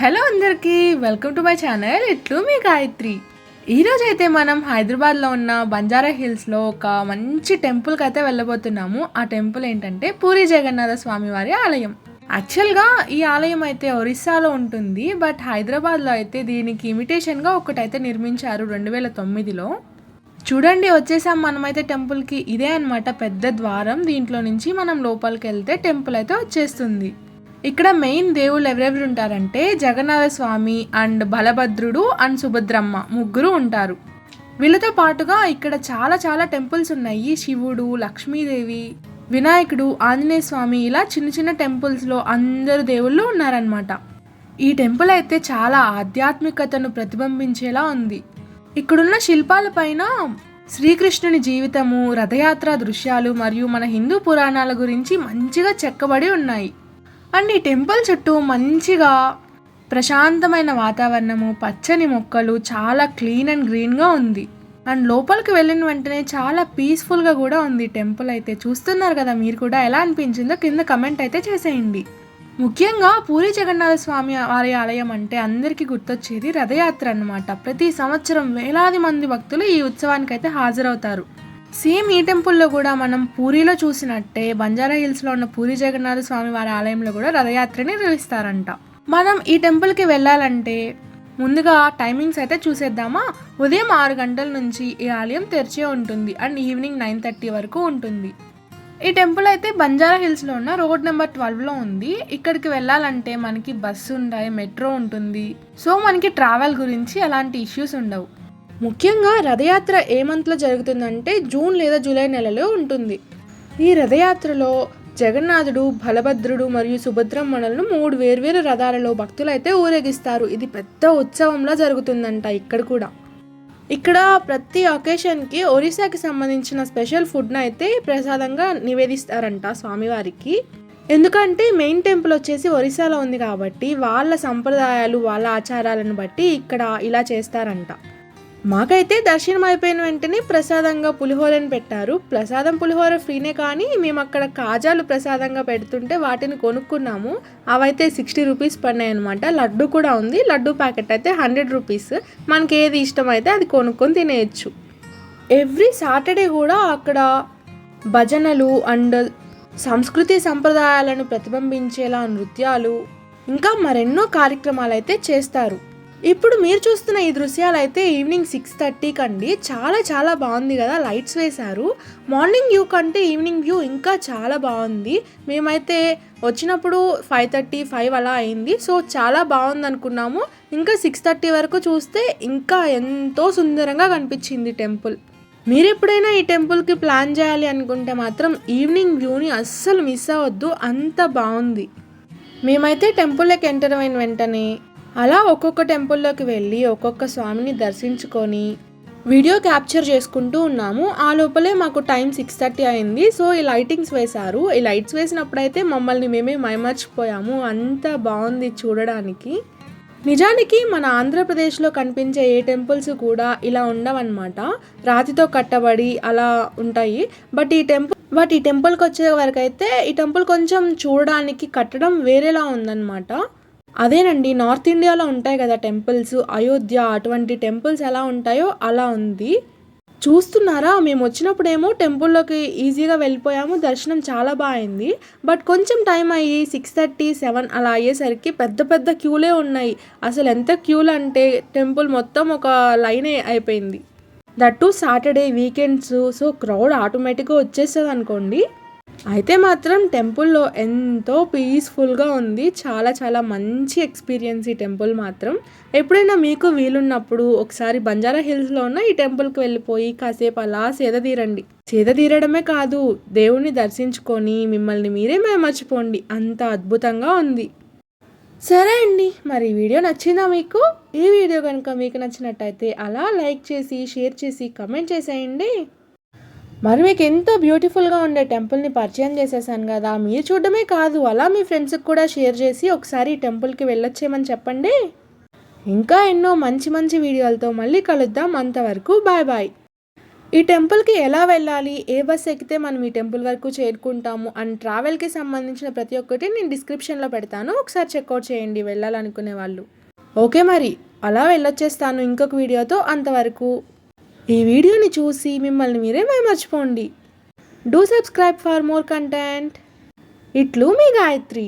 Hello అందరికీ welcome to my channel. ఇట్లు మీ గాయత్రి. ఈరోజు అయితే మనం హైదరాబాద్లో ఉన్న బంజారా హిల్స్లో ఒక మంచి టెంపుల్కి అయితే వెళ్ళబోతున్నాము. ఆ టెంపుల్ ఏంటంటే పూరి జగన్నాథ స్వామి వారి ఆలయం. యాక్చువల్గా ఈ ఆలయం అయితే ఒరిస్సాలో ఉంటుంది. బట్ హైదరాబాద్లో అయితే దీనికి ఇమిటేషన్గా ఒకటైతే నిర్మించారు రెండు వేల తొమ్మిదిలో చూడండి వచ్చేసాం మనమైతే టెంపుల్కి. ఇదే అన్నమాట పెద్ద ద్వారం. దీంట్లో నుంచి మనం లోపలికి వెళ్తే టెంపుల్ అయితే వచ్చేస్తుంది. ఇక్కడ మెయిన్ దేవుళ్ళు ఎవరెవరు ఉంటారంటే జగన్నాథ స్వామి అండ్ బలభద్రుడు అండ్ సుభద్రమ్మ ముగ్గురు ఉంటారు. వీళ్ళతో పాటుగా ఇక్కడ చాలా చాలా టెంపుల్స్ ఉన్నాయి. శివుడు లక్ష్మీదేవి వినాయకుడు ఆంజనేయ స్వామి ఇలా చిన్న చిన్న టెంపుల్స్లో అందరు దేవుళ్ళు ఉన్నారనమాట ఈ టెంపుల్ అయితే చాలా ఆధ్యాత్మికతను ప్రతిబింబించేలా ఉంది. ఇక్కడున్న శిల్పాలపైన శ్రీకృష్ణుని జీవితము రథయాత్ర దృశ్యాలు మరియు మన హిందూ పురాణాల గురించి మంచిగా చెక్కబడి ఉన్నాయి. అండ్ ఈ టెంపుల్ చుట్టూ మంచిగా ప్రశాంతమైన వాతావరణము పచ్చని మొక్కలు చాలా క్లీన్ అండ్ గ్రీన్గా ఉంది. అండ్ లోపలికి వెళ్ళిన వెంటనే చాలా పీస్ఫుల్గా కూడా ఉంది టెంపుల్ అయితే. చూస్తున్నారు కదా మీరు కూడా ఎలా అనిపించిందో కింద కమెంట్ అయితే చేసేయండి. ముఖ్యంగా పూరి జగన్నాథ స్వామి వారి ఆలయం అంటే అందరికీ గుర్తొచ్చేది రథయాత్ర అన్నమాట. ప్రతి సంవత్సరం వేలాది మంది భక్తులు ఈ ఉత్సవానికి అయితే హాజరవుతారు. సేమ్ ఈ టెంపుల్లో కూడా మనం పూరిలో చూసినట్టే బంజారా హిల్స్లో ఉన్న పూరి జగన్నాథ స్వామి వారి ఆలయంలో కూడా రథయాత్రని నిర్వహిస్తారంట. మనం ఈ టెంపుల్కి వెళ్ళాలంటే ముందుగా టైమింగ్స్ అయితే చూసేద్దామా? ఉదయం ఆరు గంటల నుంచి ఈ ఆలయం తెరిచే ఉంటుంది అండ్ ఈవినింగ్ నైన్ థర్టీ వరకు ఉంటుంది. ఈ టెంపుల్ అయితే బంజారా హిల్స్లో ఉన్న రోడ్ నెంబర్ ట్వెల్వ్లో ఉంది. ఇక్కడికి వెళ్ళాలంటే మనకి బస్సు ఉంటాయి మెట్రో ఉంటుంది. సో మనకి ట్రావెల్ గురించి ఎలాంటి ఇష్యూస్ ఉండవు. ముఖ్యంగా రథయాత్ర ఏ మంత్లో జరుగుతుందంటే జూన్ లేదా జూలై నెలలో ఉంటుంది. ఈ రథయాత్రలో జగన్నాథుడు బలభద్రుడు మరియు సుభద్రమ్మణలను మూడు వేర్వేరు రథాలలో భక్తులు అయితే ఊరేగిస్తారు. ఇది పెద్ద ఉత్సవంలా జరుగుతుందంట ఇక్కడ కూడా. ఇక్కడ ప్రతి ఒకేషన్కి ఒరిస్సాకి సంబంధించిన స్పెషల్ ఫుడ్ను అయితే ప్రసాదంగా నివేదిస్తారంట స్వామివారికి. ఎందుకంటే మెయిన్ టెంపుల్ వచ్చేసి ఒరిస్సాలో ఉంది కాబట్టి వాళ్ళ సంప్రదాయాలు వాళ్ళ ఆచారాలను బట్టి ఇక్కడ ఇలా చేస్తారంట. మాకైతే దర్శనం అయిపోయిన వెంటనే ప్రసాదంగా పులిహోరని పెట్టారు. ప్రసాదం పులిహోర ఫ్రీనే కానీ మేము అక్కడ కాజాలు ప్రసాదంగా పెడుతుంటే వాటిని కొనుక్కున్నాము. అవైతే సిక్స్టీ రూపీస్ పడినాయి అనమాట లడ్డు కూడా ఉంది. లడ్డు ప్యాకెట్ అయితే హండ్రెడ్ రూపీస్. మనకి ఏది ఇష్టమైతే అది కొనుక్కొని తినేయచ్చు. ఎవ్రీ సాటర్డే కూడా అక్కడ భజనలు అండ్ సంస్కృతి సంప్రదాయాలను ప్రతిబింబించేలా నృత్యాలు ఇంకా మరెన్నో కార్యక్రమాలు అయితే చేస్తారు. ఇప్పుడు మీరు చూస్తున్న ఈ దృశ్యాలు అయితే ఈవినింగ్ సిక్స్ థర్టీకి అండి చాలా చాలా బాగుంది కదా లైట్స్ వేశారు. మార్నింగ్ వ్యూ కంటే ఈవినింగ్ వ్యూ ఇంకా చాలా బాగుంది. మేమైతే వచ్చినప్పుడు ఫైవ్ థర్టీ ఫైవ్ అలా అయింది. సో చాలా బాగుంది అనుకున్నాము ఇంకా సిక్స్ థర్టీ వరకు చూస్తే ఇంకా ఎంతో సుందరంగా కనిపించింది టెంపుల్. మీరు ఎప్పుడైనా ఈ టెంపుల్కి ప్లాన్ చేయాలి అనుకుంటే మాత్రం ఈవినింగ్ వ్యూని అస్సలు మిస్ అవ్వద్దు. అంత బాగుంది. మేమైతే టెంపుల్లోకి ఎంటర్ అయిన వెంటనే అలా ఒక్కొక్క టెంపుల్లోకి వెళ్ళి ఒక్కొక్క స్వామిని దర్శించుకొని వీడియో క్యాప్చర్ చేసుకుంటూ ఉన్నాము. ఆ లోపలే మాకు టైం సిక్స్ థర్టీ అయింది. సో ఈ లైటింగ్స్ వేశారు. ఈ లైట్స్ వేసినప్పుడైతే మమ్మల్ని మేమే మైమర్చిపోయాము. అంత బాగుంది చూడడానికి. నిజానికి మన ఆంధ్రప్రదేశ్లో కనిపించే ఏ టెంపుల్స్ కూడా ఇలా ఉండవన్నమాట. రాతితో కట్టబడి అలా ఉంటాయి. బట్ ఈ టెంపుల్ బట్ ఈ టెంపుల్కి వచ్చే వరకు అయితే ఈ టెంపుల్ కొంచెం చూడడానికి కట్టడం వేరేలా ఉందన్నమాట. అదేనండి నార్త్ ఇండియాలో ఉంటాయి కదా టెంపుల్స్ అయోధ్య అటువంటి టెంపుల్స్ ఎలా ఉంటాయో అలా ఉంది. చూస్తున్నారా మేము వచ్చినప్పుడేమో టెంపుల్లోకి ఈజీగా వెళ్ళిపోయాము దర్శనం చాలా బాగా అయింది. బట్ కొంచెం టైం అయ్యి సిక్స్ థర్టీ సెవెన్ అలా అయ్యేసరికి పెద్ద పెద్ద క్యూలే ఉన్నాయి. అసలు ఎంత క్యూలు అంటే టెంపుల్ మొత్తం ఒక లైనే అయిపోయింది. That too Saturday weekends so crowd ఆటోమేటిక్గా వచ్చేస్తుంది అనుకోండి అయితే మాత్రం టెంపుల్లో ఎంతో పీస్ఫుల్గా ఉంది. చాలా చాలా మంచి ఎక్స్పీరియన్స్ ఈ టెంపుల్ మాత్రం. ఎప్పుడైనా మీకు వీలున్నప్పుడు ఒకసారి బంజారా హిల్స్లో ఉన్న ఈ టెంపుల్కి వెళ్ళిపోయి కాసేపు అలా సేద తీరండి. సేద తీరడమే కాదు దేవుణ్ణి దర్శించుకొని మిమ్మల్ని మీరే మర్చిపోండి అంత అద్భుతంగా ఉంది. సరే అండి మరి వీడియో నచ్చిందా మీకు? ఈ వీడియో కనుక మీకు నచ్చినట్టయితే అలా లైక్ చేసి షేర్ చేసి కమెంట్ చేసేయండి. మరి మీకు ఎంతో బ్యూటిఫుల్గా ఉండే టెంపుల్ని పరిచయం చేసేసాను కదా. మీరు చూడడమే కాదు అలా మీ ఫ్రెండ్స్కి కూడా షేర్ చేసి ఒకసారి ఈ టెంపుల్కి వెళ్ళొచ్చేమని చెప్పండి. ఇంకా ఎన్నో మంచి మంచి వీడియోలతో మళ్ళీ కలుద్దాం. అంతవరకు బాయ్ బాయ్ ఈ టెంపుల్కి ఎలా వెళ్ళాలి? ఏ బస్ ఎక్కితే మనం ఈ టెంపుల్ వరకు చేరుకుంటాము? అండ్ ట్రావెల్కి సంబంధించిన ప్రతి ఒక్కటి నేను డిస్క్రిప్షన్లో పెడతాను. ఒకసారి చెక్అవుట్ చేయండి వెళ్ళాలనుకునే వాళ్ళు. ఓకే మరి అలా వెళ్ళొచ్చేస్తాను ఇంకొక వీడియోతో. అంతవరకు ఈ వీడియోని చూసి మిమ్మల్ని మీరే మర్చిపోండి do subscribe for more content ఇట్లు మీ గాయత్రి.